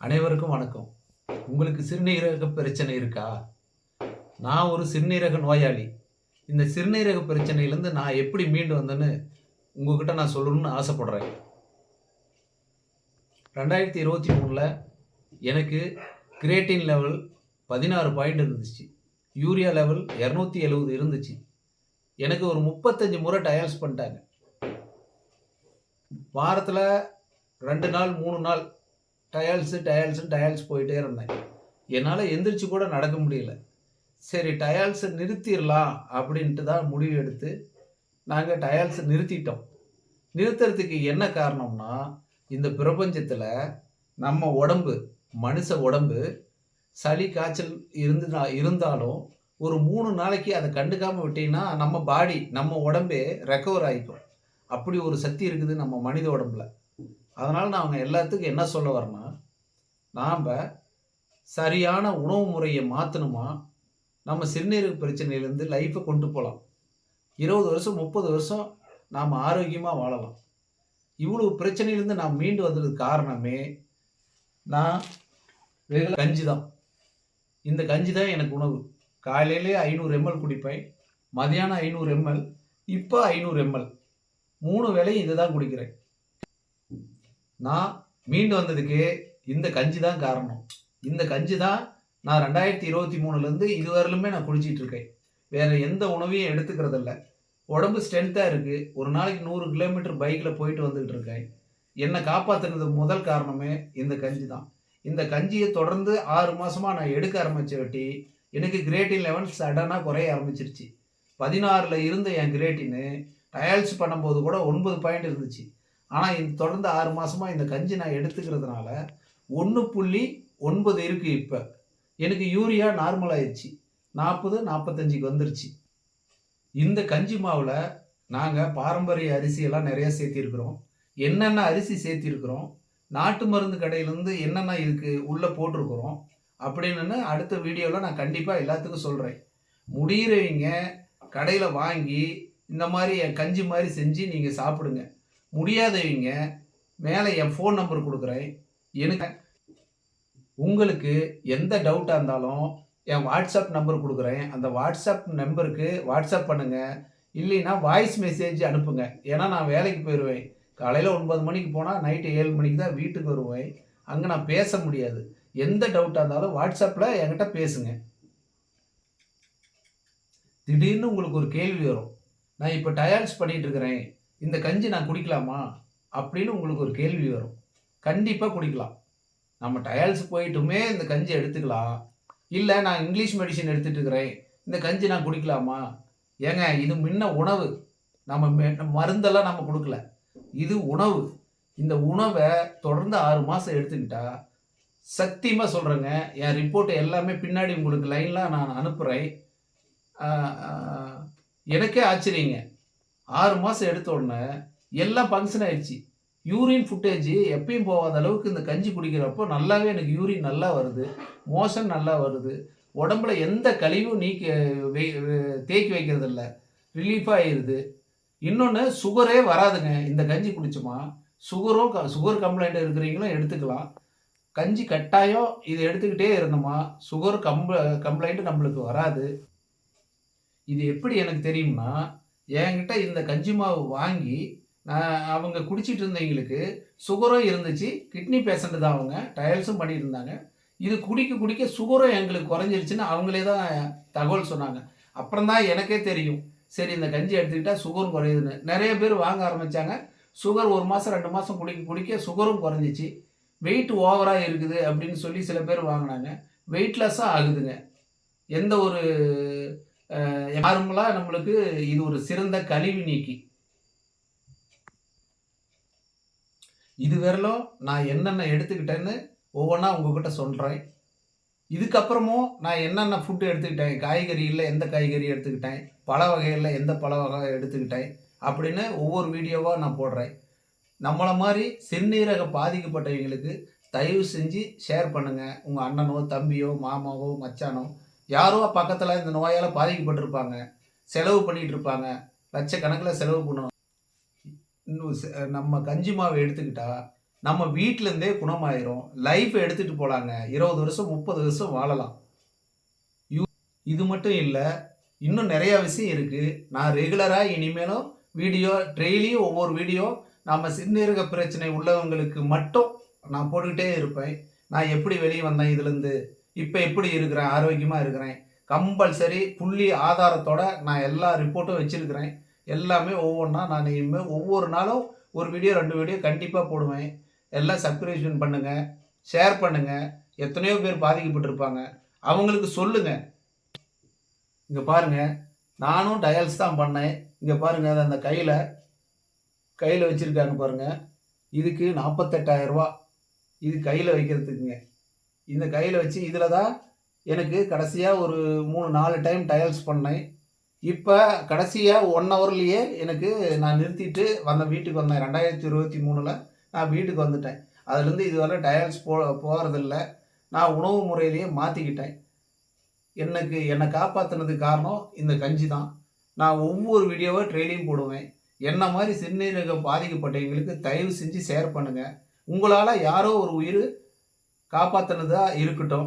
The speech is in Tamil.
அனைவருக்கும் வணக்கம். உங்களுக்கு சிறுநீரக பிரச்சனை இருக்கா? நான் ஒரு சிறுநீரக நோயாளி. இந்த சிறுநீரக பிரச்சனையிலேருந்து நான் எப்படி மீண்டு வந்தேன்னு உங்ககிட்ட நான் சொல்லணும்னு ஆசைப்படுறேன். ரெண்டாயிரத்தி இருபத்தி மூணில் எனக்கு கிரேட்டின் லெவல் பதினாறு பாயிண்ட் இருந்துச்சு. யூரியா லெவல் இரநூத்தி எழுபது இருந்துச்சு. எனக்கு ஒரு முப்பத்தஞ்சு முறை டயல்ஸ் பண்ணிட்டாங்க. வாரத்தில் ரெண்டு நாள் மூணு நாள் டயல்ஸு டயல்ஸு டயல்ஸ் போயிட்டே இருந்தேன். என்னால் எந்திரிச்சு கூட நடக்க முடியல. சரி டயல்ஸை நிறுத்திடலாம் அப்படின்ட்டு தான் முடிவு எடுத்து நாங்கள் டயல்ஸை நிறுத்திட்டோம். நிறுத்துறதுக்கு என்ன காரணம்னா இந்த பிரபஞ்சத்தில் நம்ம உடம்பு மனுஷ உடம்பு சளி காய்ச்சல் இருந்து இருந்தாலும் ஒரு மூணு நாளைக்கு அதை கண்டுக்காமல் விட்டீங்கன்னா நம்ம பாடி நம்ம உடம்பே ரெக்கவர் ஆகிக்கும் அப்படி ஒரு சக்தி இருக்குது நம்ம மனித உடம்புல. அதனால் நான் அவங்க எல்லாத்துக்கும் என்ன சொல்ல வரேன்னா நாம் சரியான உணவு முறையை மாற்றணுமா நம்ம சிறுநீரக பிரச்சனையிலேருந்து லைஃப்பை கொண்டு போகலாம் இருபது வருஷம் முப்பது வருஷம் நாம் ஆரோக்கியமாக வாழலாம். இவ்வளோ பிரச்சனையிலேருந்து நான் மீண்டு வந்ததுக்கு காரணமே நான் வெகு கஞ்சி தான். இந்த கஞ்சி தான் எனக்கு உணவு. காலையிலே ஐநூறு எம்எல் குடிப்பேன் மதியானம் ஐநூறு எம்எல் இப்போ ஐநூறு எம்எல் மூணு வேளையும் இதை தான் குடிக்கிறேன். நான் மீண்டு வந்ததுக்கு இந்த கஞ்சி தான் காரணம். இந்த கஞ்சி தான் நான் ரெண்டாயிரத்தி இருபத்தி மூணுலேருந்து இதுவரையிலுமே நான் குடிச்சிட்டு இருக்கேன். வேற எந்த உணவையும் எடுத்துக்கிறதில்ல. உடம்பு ஸ்ட்ரென்த்தாக இருக்குது ஒரு நாளைக்கு நூறு கிலோமீட்டர் பைக்கில் போயிட்டு வந்துக்கிட்டு இருக்கேன். என்னை காப்பாற்றுனது முதல் காரணமே இந்த கஞ்சி தான். இந்த கஞ்சியை தொடர்ந்து ஆறு மாதமாக நான் எடுக்க ஆரம்பித்த வெட்டி எனக்கு கிரேட்டின் லெவல் சடனாக குறைய ஆரம்பிச்சிருச்சு. பதினாறில் இருந்த என் கிரேட்டின்னு டயல்ஸ் பண்ணும்போது கூட ஒன்பது பாயிண்ட் இருந்துச்சு. ஆனால் இந்த தொடர்ந்து ஆறு மாதமாக இந்த கஞ்சி நான் எடுத்துக்கிறதுனால ஒன்று புள்ளி ஒன்பது இருக்குது இப்போ. எனக்கு யூரியா நார்மல் ஆயிடுச்சு. நாற்பது நாற்பத்தஞ்சுக்கு வந்துருச்சு. இந்த கஞ்சி மாவில் நாங்கள் பாரம்பரிய அரிசியெல்லாம் நிறையா சேர்த்திருக்கிறோம். என்னென்ன அரிசி சேர்த்திருக்கிறோம்? நாட்டு மருந்து கடையிலேருந்து என்னென்ன இருக்குது உள்ளே போட்டிருக்கிறோம்? அப்படின்னு அடுத்த வீடியோவில் நான் கண்டிப்பாக எல்லாத்துக்கும் சொல்கிறேன் முடிகிறவங்க கடையில் வாங்கி இந்த மாதிரி என் கஞ்சி மாதிரி செஞ்சு நீங்கள் சாப்பிடுங்க. முடியாதவங்க மேலே என் ஃபோன் நம்பர் கொடுக்குறேன். எனக்கு உங்களுக்கு எந்த டவுட்டாக இருந்தாலும் என் வாட்ஸ்அப் நம்பர் கொடுக்குறேன். அந்த வாட்ஸ்அப் நம்பருக்கு வாட்ஸ்அப் பண்ணுங்கள் இல்லைன்னா வாய்ஸ் மெசேஜ் அனுப்புங்க. ஏன்னா நான் வேலைக்கு போயிடுவேன். காலையில் ஒன்பது மணிக்கு போனால் நைட்டு ஏழு மணிக்கு தான் வீட்டுக்கு வருவேன். அங்கே நான் பேச முடியாது. எந்த டவுட்டாக இருந்தாலும் வாட்ஸ்அப்பில் என்கிட்ட பேசுங்க. திடீர்னு உங்களுக்கு ஒரு கேள்வி வரும். நான் இப்போ டயல்ஸ் பண்ணிகிட்ருக்கிறேன் இந்த கஞ்சி நான் குடிக்கலாமா அப்படின்னு உங்களுக்கு ஒரு கேள்வி வரும். கண்டிப்பாக குடிக்கலாம். நம்ம டயல்ஸ் போயிட்டுமே இந்த கஞ்சி எடுத்துக்கலாம். இல்லை நான் இங்கிலீஷ் மெடிசன் எடுத்துகிட்டு இருக்கிறேன் இந்த கஞ்சி நான் குடிக்கலாமா? ஏங்க இது முன்ன உணவு. நம்ம மெ- மருந்தெல்லாம் நம்ம கொடுக்கல. இது உணவு. இந்த உணவை தொடர்ந்து ஆறு மாதம் எடுத்துக்கிட்டா சத்தியமாக சொல்கிறேங்க என் ரிப்போர்ட் எல்லாமே பின்னாடி உங்களுக்கு லைன்லாம் நான் அனுப்புகிறேன் எனக்கே ஆச்சரியங்க. ஆறு மாதம் எடுத்த உடனே எல்லாம் ஃபங்க்ஷன் ஆயிடுச்சு. யூரின் ஃபுட்டேஜ் எப்பயும் போகாத அளவுக்கு இந்த கஞ்சி குடிக்கிறப்போ நல்லாவே எனக்கு யூரின் நல்லா வருது மோஷன் நல்லா வருது. உடம்புல எந்த கழிவும் நீக்கி தேக்கி வைக்கிறது இல்லை ஆயிடுது இன்னொன்று சுகரே வராதுங்க. இந்த கஞ்சி குடிச்சோமா சுகரும் க- சுகர் கம்ப்ளைண்ட் இருக்கிறீங்களும் எடுத்துக்கலாம். கஞ்சி கட்டாயம் இது எடுத்துக்கிட்டே இருந்தோமா சுகர் கம்ப கம்ப்ளைண்ட் நம்மளுக்கு வராது. இது எப்படி எனக்கு தெரியும்னா என்கிட்ட இந்த கஞ்சி மாவு வாங்கி நான் அவங்க குடிச்சிட்டு இருந்தவங்களுக்கு சுகரும் இருந்துச்சு. கிட்னி பேஷண்ட்டு தான் அவங்க. டயல்ஸும் பண்ணிட்டு இருந்தாங்க இது குடிக்க குடிக்க சுகரும் எங்களுக்கு குறைஞ்சிருச்சுன்னு அவங்களே தான் தகவல் சொன்னாங்க. அப்புறம் தான் எனக்கே தெரியும். சரி இந்த கஞ்சி எடுத்துக்கிட்டால் சுகரும் குறையுதுன்னு. நிறைய பேர் வாங்க ஆரம்பித்தாங்க சுகர் ஒரு மாதம் ரெண்டு மாதம் குடிக்க குடிக்க சுகரும் குறைஞ்சிச்சு. வெயிட் ஓவராக இருக்குது அப்படின்னு சொல்லி சில பேர் வாங்கினாங்க. வெயிட்லெஸ்ஸாக ஆகுதுங்க. எந்த ஒரு நார்மலாக நம்மளுக்கு இது ஒரு சிறந்த கழிவு நீக்கி. இது வரலும் நான் என்னென்ன எடுத்துக்கிட்டேன்னு ஒவ்வொன்றா உங்ககிட்ட சொல்கிறேன் இதுக்கப்புறமும் நான் என்னென்ன ஃபுட்டு எடுத்துக்கிட்டேன் காய்கறியில் எந்த காய்கறி எடுத்துக்கிட்டேன் பல வகையில் எந்த பல வகை எடுத்துக்கிட்டேன் அப்படின்னு ஒவ்வொரு வீடியோவாக நான் போடுறேன். நம்மளை மாதிரி சிறுநீரக பாதிக்கப்பட்டவங்களுக்கு தயவு செஞ்சு ஷேர் பண்ணுங்கள் உங்கள் அண்ணனோ தம்பியோ மாமாவோ மச்சானோ யாரோ பக்கத்தில் இந்த நோயால் பாதிக்கப்பட்டிருப்பாங்க செலவு பண்ணிகிட்டு இருப்பாங்க லட்சக்கணக்கில் செலவு பண்ணுவோம் இன்னும் நம்ம கஞ்சி மாவு எடுத்துக்கிட்டால் நம்ம வீட்டிலேருந்தே குணமாயிரும். லைஃப் எடுத்துகிட்டு போகலாங்க இருபது வருஷம் முப்பது வருஷம் வாழலாம். யூ- இது மட்டும் இல்லை இன்னும் நிறையா விஷயம் இருக்குது நான் ரெகுலராக இனிமேலும் வீடியோ டெய்லியும் ஒவ்வொரு வீடியோ நம்ம சிறுநீரக பிரச்சனை உள்ளவங்களுக்கு மட்டும் நான் போட்டுக்கிட்டே இருப்பேன். நான் எப்படி வெளியே வந்தேன் இதுலேருந்து? இப்போ எப்படி இருக்கிறேன்? ஆரோக்கியமாக இருக்கிறேன். கம்பல்சரி புள்ளி ஆதாரத்தோட நான் எல்லா ரிப்போர்ட்டும் வச்சுருக்கிறேன். எல்லாமே ஒவ்வொன்றா நான் இனிமேல் ஒவ்வொரு நாளும் ஒரு வீடியோ ரெண்டு வீடியோ கண்டிப்பாக போடுவேன். எல்லாம் சப்ஸ்கிரிப்ஷன் பண்ணுங்கள் ஷேர் பண்ணுங்கள் எத்தனையோ பேர் பாதிக்கப்பட்டிருப்பாங்க. அவங்களுக்கு சொல்லுங்கள் இங்கே பாருங்கள் நானும் டயல்ஸ் தான் பண்ணேன். இங்கே பாருங்கள் அது அந்த கையில் கையில் வச்சுருக்காங்க பாருங்கள் இதுக்கு நாற்பத்தெட்டாயிரரூபா இது கையில் வைக்கிறதுக்குங்க. இந்த கையில் வச்சு இதில் தான் எனக்கு கடைசியாக ஒரு மூணு நாலு டைம் டயல்ஸ் பண்ணேன். இப்போ கடைசியாக ஒன் ஹவர்லேயே எனக்கு நான் நிறுத்திட்டு வந்த வீட்டுக்கு வந்தேன். ரெண்டாயிரத்தி இருபத்தி மூணில் நான் வீட்டுக்கு வந்துட்டேன். அதுலேருந்து இதுவரை டயல்ஸ் போ போகிறதில்ல நான் உணவு முறையிலேயே மாற்றிக்கிட்டேன் எனக்கு என்னை காப்பாற்றினதுக்கு காரணம் இந்த கஞ்சி தான் நான் ஒவ்வொரு வீடியோவை ட்ரெயினிங் போடுவேன். என்ன மாதிரி சிறுநீரகம் பாதிக்கப்பட்டவங்களுக்கு தயவு செஞ்சு ஷேர் பண்ணுங்கள் உங்களால் யாரோ ஒரு உயிர் காப்பாற்றினதா இருக்கட்டும்.